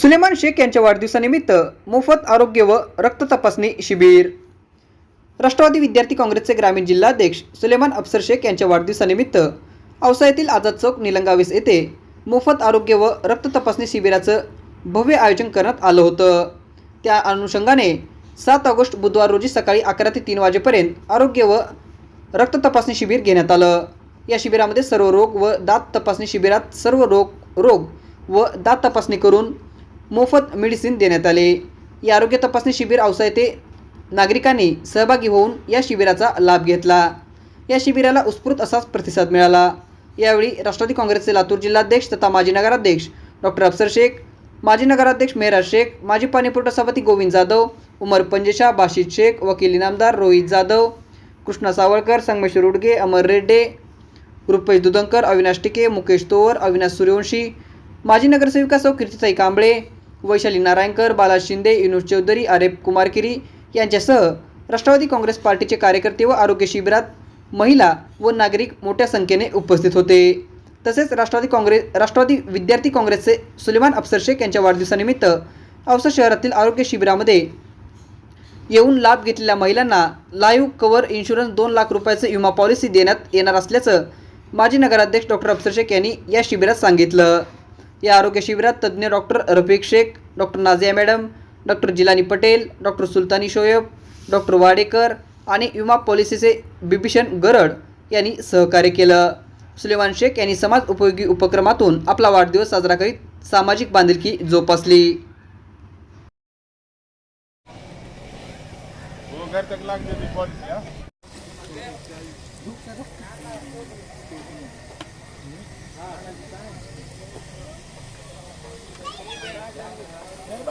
सुलेमान शेख यांच्या वाढदिवसानिमित्त मोफत आरोग्य व रक्त तपासणी शिबिर. राष्ट्रवादी विद्यार्थी काँग्रेसचे ग्रामीण जिल्हाध्यक्ष सुलेमान अफसर शेख यांच्या वाढदिवसानिमित्त औसा येथील आझाद चौक निलंगावीस येथे मोफत आरोग्य व रक्त तपासणी शिबिराचं भव्य आयोजन करण्यात आलं होतं. त्या अनुषंगाने सात ऑगस्ट बुधवार रोजी सकाळी अकरा ते तीन वाजेपर्यंत आरोग्य व रक्त तपासणी शिबिर घेण्यात आलं. या शिबिरामध्ये सर्व रोग व दात तपासणी शिबिरात सर्व रोग रोग व दात तपासणी करून मोफत मेडिसिन देण्यात आले. या आरोग्य तपासणी शिबिर औसा येथे नागरिकांनी सहभागी होऊन या शिबिराचा लाभ घेतला. या शिबिराला उत्स्फूर्त असाच प्रतिसाद मिळाला. यावेळी राष्ट्रवादी काँग्रेसचे लातूर जिल्हाध्यक्ष तथा माजी नगराध्यक्ष डॉक्टर अफसर शेख माजी नगराध्यक्ष मेहराज शेख माजी पाणीपुरवठा सभापती गोविंद जाधव उमर पंजेशा बाशिद शेख वकील इनामदार रोहित जाधव कृष्णा सावळकर संगमेश्वर उडगे अमर रेड्डे रुपेश दुधंकर अविनाश टिके मुकेश तोवर अविनाश सूर्यवंशी माजी नगरसेविका सौ कीर्तिताई कांबळे वैशाली नारायणकर बाला शिंदे युनुस चौधरी आरेफ कुमारकिरी यांच्यासह राष्ट्रवादी काँग्रेस पार्टीचे कार्यकर्ते व आरोग्य शिबिरात महिला व नागरिक मोठ्या संख्येने उपस्थित होते. तसेच राष्ट्रवादी काँग्रेस राष्ट्रवादी विद्यार्थी काँग्रेसचे सुलेमान अफसर शेख यांच्या वाढदिवसानिमित्त औसा शहरातील आरोग्य शिबिरामध्ये येऊन लाभ घेतलेल्या महिलांना लाईव्ह कव्हर इन्शुरन्स दोन लाख रुपयाचं विमा पॉलिसी देण्यात येणार असल्याचं माजी नगराध्यक्ष डॉक्टर अफसर शेख यांनी या शिबिरात सांगितलं. या आरोग्य शिबिरात तज्ज्ञ doctor Rafiq Shaikh doctor Nazia madam doctor Jilani Patel doctor Sultani Shoaib doctor Wadekar आणि विमा पॉलिसीचे बिभीषण गरड यांनी सहकार्य केलं. सुलेमान शेख यांनी समाज उपयोगी उपक्रमातून आपला वाढदिवस साजरा करीत सामाजिक बांधिलकी जोपासली वो घर तक लाग देती पॉलिसी हाँ क्यों? नहीं नहीं यार,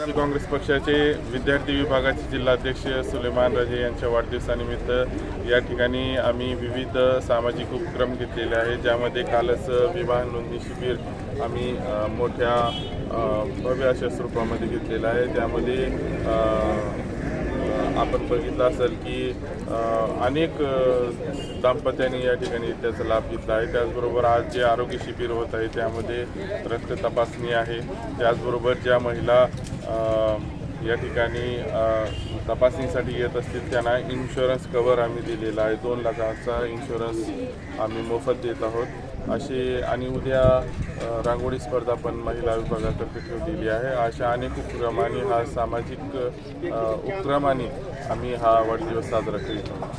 नहीं काँग्रेस पक्षाचे विद्यार्थी विभागाचे जिल्हाध्यक्ष सुलेमान राजे यांच्या वाढदिवसानिमित्त या ठिकाणी आम्ही विविध सामाजिक उपक्रम घेतलेले आहेत ज्यामध्ये कालच विवाह नोंदणी शिबिर आम्ही मोठ्या भव्य अशा स्वरूपामध्ये घेतलेलं आहे. त्यामध्ये आपण बघितलं असेल की अनेक दाम्पत्यांनी या ठिकाणी त्याचा लाभ घेतला आहे. त्याचबरोबर आज जे आरोग्य शिबिर होत आहे त्यामध्ये रक्त तपासणी आहे. त्याचबरोबर ज्या महिला या ठिकाणी तपासणीसाठी येत असतील त्यांना इन्शुरन्स कवर आम्ही दिलेला आहे. दोन लाखाचा इन्शुरन्स आम्ही मोफत देत आहोत. असे आणि उद्या रांगोळी स्पर्धा पण महिला विभागातर्फे ठेवलेली आहे. अशा अनेक उपक्रमाने हा सामाजिक उपक्रमाने आम्ही हा वाढदिवस साजरा करीत आहोत.